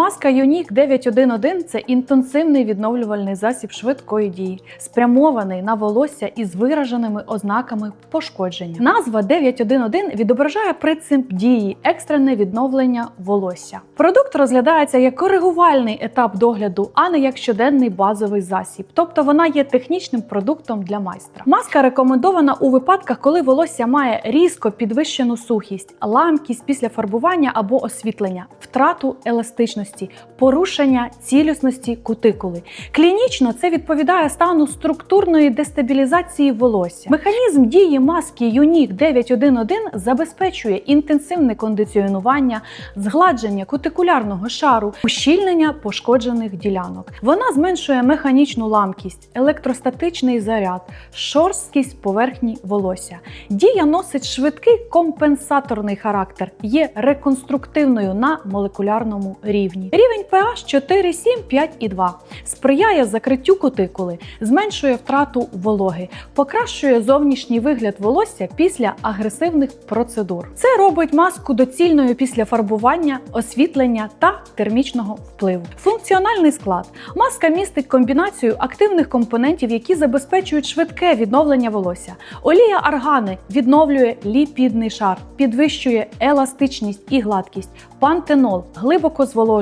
Маска Юнік 911 це інтенсивний відновлювальний засіб швидкої дії, спрямований на волосся із вираженими ознаками пошкодження. Назва 911 відображає принцип дії екстрене відновлення волосся. Продукт розглядається як коригувальний етап догляду, а не як щоденний базовий засіб. Тобто вона є технічним продуктом для майстра. Маска рекомендована у випадках, коли волосся має різко підвищену сухість, ламкість після фарбування або освітлення, втрату еластичності, порушення цілісності кутикули. Клінічно це відповідає стану структурної дестабілізації волосся. Механізм дії маски Юнік 911 забезпечує інтенсивне кондиціонування, згладження кутикулярного шару, ущільнення пошкоджених ділянок. Вона зменшує механічну ламкість, електростатичний заряд, шорсткість поверхні волосся. Дія носить швидкий компенсаторний характер, є реконструктивною на молекулярному рівні. Рівень pH 4, 7, 5 і 2 сприяє закриттю кутикули, зменшує втрату вологи, покращує зовнішній вигляд волосся після агресивних процедур. Це робить маску доцільною після фарбування, освітлення та термічного впливу. Функціональний склад. Маска містить комбінацію активних компонентів, які забезпечують швидке відновлення волосся. Олія аргани відновлює ліпідний шар, підвищує еластичність і гладкість. Пантенол глибоко зволожує,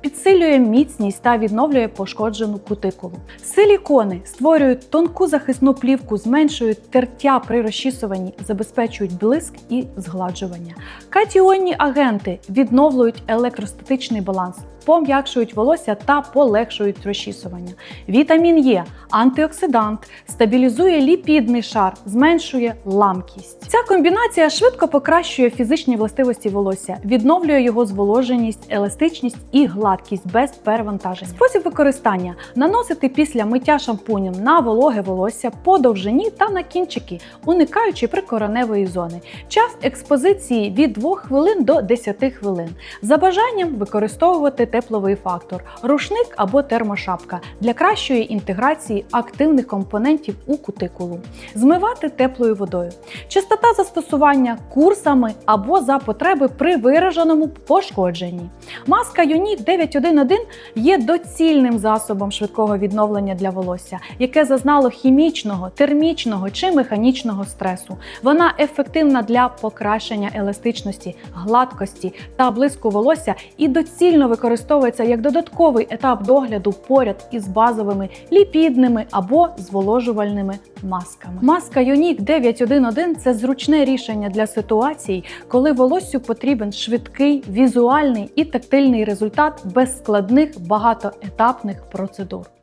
підсилює міцність та відновлює пошкоджену кутикулу. Силікони створюють тонку захисну плівку, зменшують тертя при розчісуванні, забезпечують блиск і згладжування. Катіонні агенти відновлюють електростатичний баланс, пом'якшують волосся та полегшують розчісування. Вітамін Е антиоксидант, стабілізує ліпідний шар, зменшує ламкість. Ця комбінація швидко покращує фізичні властивості волосся, відновлює його зволоженість, еластичність і гладкість без перевантаження. Спосіб використання наносити після миття шампунем на вологе волосся по довжині та на кінчики, уникаючи прикореневої зони. Час експозиції від 2 хвилин до 10 хвилин. За бажанням використовувати тепловий фактор, рушник або термошапка для кращої інтеграції активних компонентів у кутикулу. Змивати теплою водою. Частота застосування курсами або за потреби при вираженому пошкодженні. Маска Юнік 911 є доцільним засобом швидкого відновлення для волосся, яке зазнало хімічного, термічного чи механічного стресу. Вона ефективна для покращення еластичності, гладкості та блиску волосся і доцільно використовується як додатковий етап догляду поряд із базовими ліпідними або зволожувальними масками. Маска Юнік 911 це зручне рішення для ситуацій, коли волоссю потрібен швидкий, візуальний і тактильний результат без складних багатоетапних процедур.